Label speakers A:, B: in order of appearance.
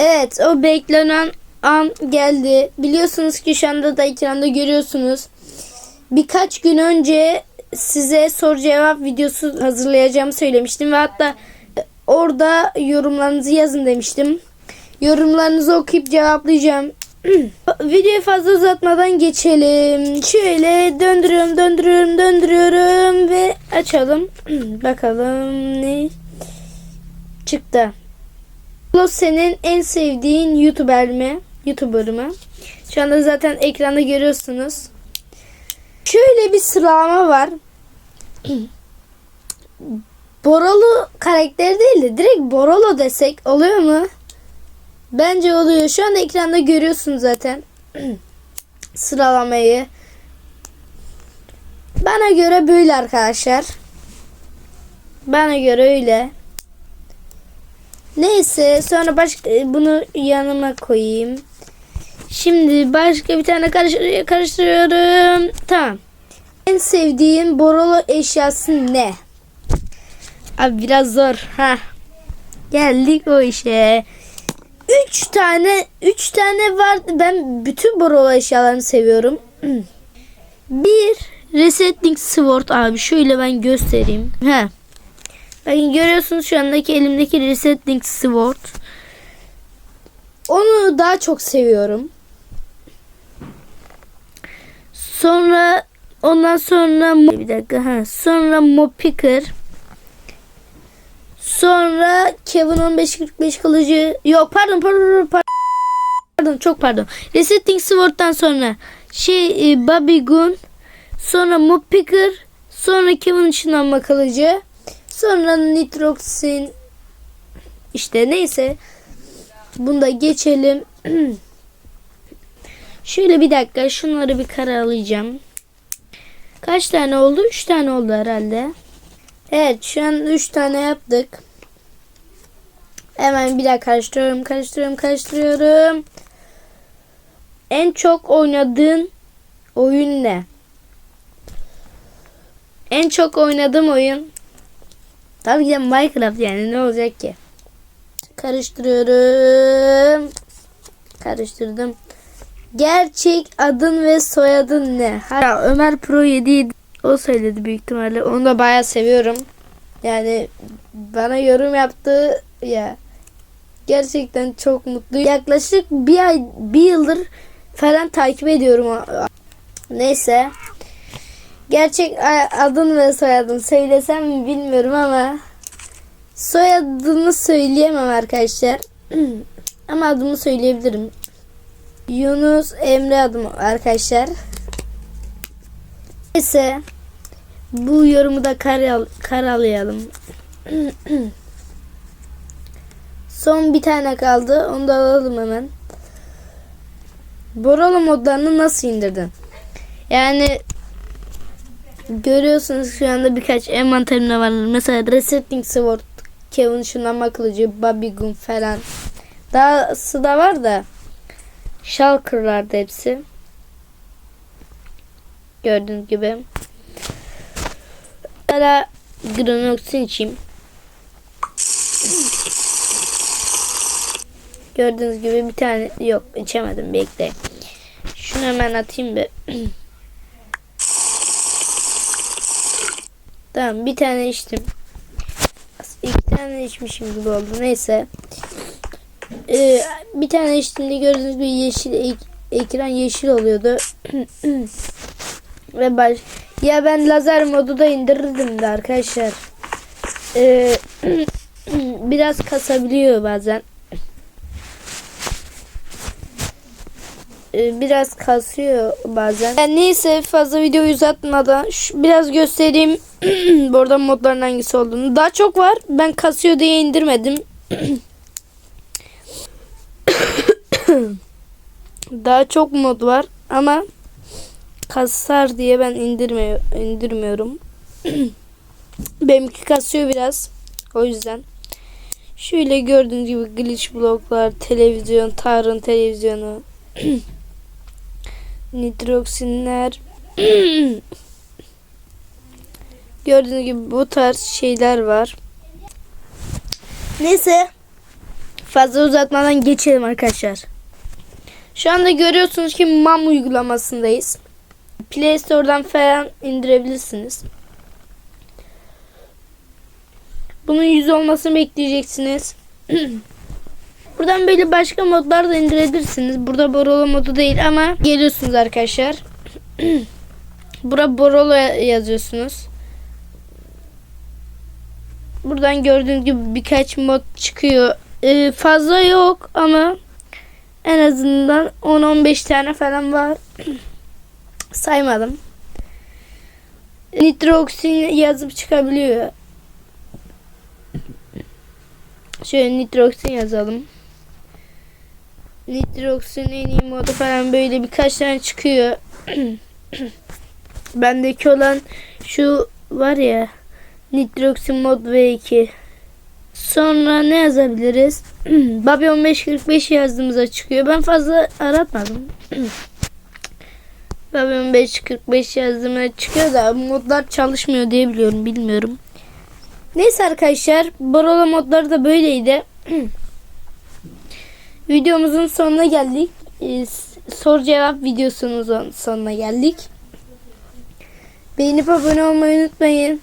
A: Evet o beklenen an geldi. Biliyorsunuz ki şu anda da ekranda görüyorsunuz. Birkaç gün önce size soru cevap videosu hazırlayacağımı söylemiştim ve hatta orada yorumlarınızı yazın demiştim. Yorumlarınızı okuyup cevaplayacağım. Videoyu fazla uzatmadan geçelim. Şöyle döndürüyorum, döndürüyorum, döndürüyorum ve açalım. Bakalım ne çıktı. Bu senin en sevdiğin YouTuber mi? YouTuber mı? Şu anda zaten ekranda görüyorsunuz. Şöyle bir sıralama var. Borolu karakteri değil de direkt Borolo desek oluyor mu? Bence oluyor. Şu anda ekranda görüyorsunuz zaten sıralamayı. Bana göre böyle arkadaşlar. Bana göre öyle. Neyse sonra başka e, bunu yanıma koyayım. Şimdi başka bir tane karıştır karıştırıyorum. Tamam. En sevdiğin Borolo eşyası ne? Abi biraz zor. Ha. Geldik o işe. Üç tane, üç tane var. Ben bütün Borolo eşyalarını seviyorum. Bir Resetting Sword abi. Şöyle ben göstereyim. Ha. Bakın görüyorsunuz şu andaki elimdeki Resetting Sword. Onu daha çok seviyorum. Sonra ondan sonra bir dakika ha sonra Mopicker. Sonra Kevin 1545 kılıcı. Yok pardon pardon pardon. Pardon çok pardon. Resetting Sword'dan sonra şey e, Bobby Gun, sonra Mopicker, sonra Kevin ışınlanma kılıcı, sonra Nitroxin işte neyse. Bunu da geçelim. Şöyle bir dakika şunları bir karalayacağım. Kaç tane oldu? 3 tane oldu herhalde. Evet şu an 3 tane yaptık. Hemen bir daha karıştırıyorum, karıştırıyorum, karıştırıyorum. En çok oynadığın oyun ne? En çok oynadığım oyun tabii ki de Minecraft yani ne olacak ki? Karıştırıyorum. Karıştırdım. Gerçek adın ve soyadın ne? Ha, Ömer Pro 7 o söyledi büyük ihtimalle. Onu da bayağı seviyorum. Yani bana yorum yaptı ya. Gerçekten çok mutluyum. Yaklaşık bir ay, bir yıldır falan takip ediyorum. Neyse. Gerçek adın ve soyadın söylesem mi bilmiyorum ama soyadını söyleyemem arkadaşlar. ama adımı söyleyebilirim. Yunus Emre adım arkadaşlar. Neyse bu yorumu da karal karalayalım. Son bir tane kaldı. Onu da alalım hemen. Borolo modlarını nasıl indirdin? Yani görüyorsunuz şu anda birkaç envanterimde var. Mesela Resetting Sword, Kevin ışınlanma kılıcı, Bobby Gun falan. Dahası da var da Shulker'lardı hepsi. Gördüğünüz gibi. Ara Granox'un içeyim. Gördüğünüz gibi bir tane yok içemedim bekle. Şunu hemen atayım bir. tamam bir tane içtim. İki tane içmişim gibi oldu. Neyse. Ee, bir tane içtiğimde gördüğünüz gibi yeşil ek, ekran yeşil oluyordu. Ve baş ya ben lazer modu da indirirdim de arkadaşlar. Ee, biraz kasabiliyor bazen. Biraz kasıyor bazen. Yani neyse fazla video uzatmadan şu, biraz göstereyim. Burada modların hangisi olduğunu. Daha çok var. Ben kasıyor diye indirmedim. Daha çok mod var ama kasar diye ben indirmiyor, indirmiyorum. Benimki kasıyor biraz. O yüzden. Şöyle gördüğünüz gibi glitch bloklar, televizyon, Tarın televizyonu, nitroksinler. gördüğünüz gibi bu tarz şeyler var. Neyse fazla uzatmadan geçelim arkadaşlar. Şu anda görüyorsunuz ki MAM uygulamasındayız. Play Store'dan falan indirebilirsiniz. Bunun yüz olmasını bekleyeceksiniz. Buradan böyle başka modlar da indirebilirsiniz. Burada Borolo modu değil ama geliyorsunuz arkadaşlar. Bura Borolo yazıyorsunuz. Buradan gördüğünüz gibi birkaç mod çıkıyor. Ee, fazla yok ama en azından 10-15 tane falan var. Saymadım. Nitroxin yazıp çıkabiliyor. Şöyle nitroxin yazalım. Nitroxin en iyi modu falan böyle birkaç tane çıkıyor. Bendeki olan şu var ya Nitroxin mod V2. Sonra ne yazabiliriz? Babi 1545 yazdığımızda çıkıyor. Ben fazla aratmadım. Babi 1545 yazdığımda çıkıyor da modlar çalışmıyor diye biliyorum. Bilmiyorum. Neyse arkadaşlar. Barola modları da böyleydi. Videomuzun sonuna geldik. Ee, soru cevap videosunun sonuna geldik. Beğenip abone olmayı unutmayın.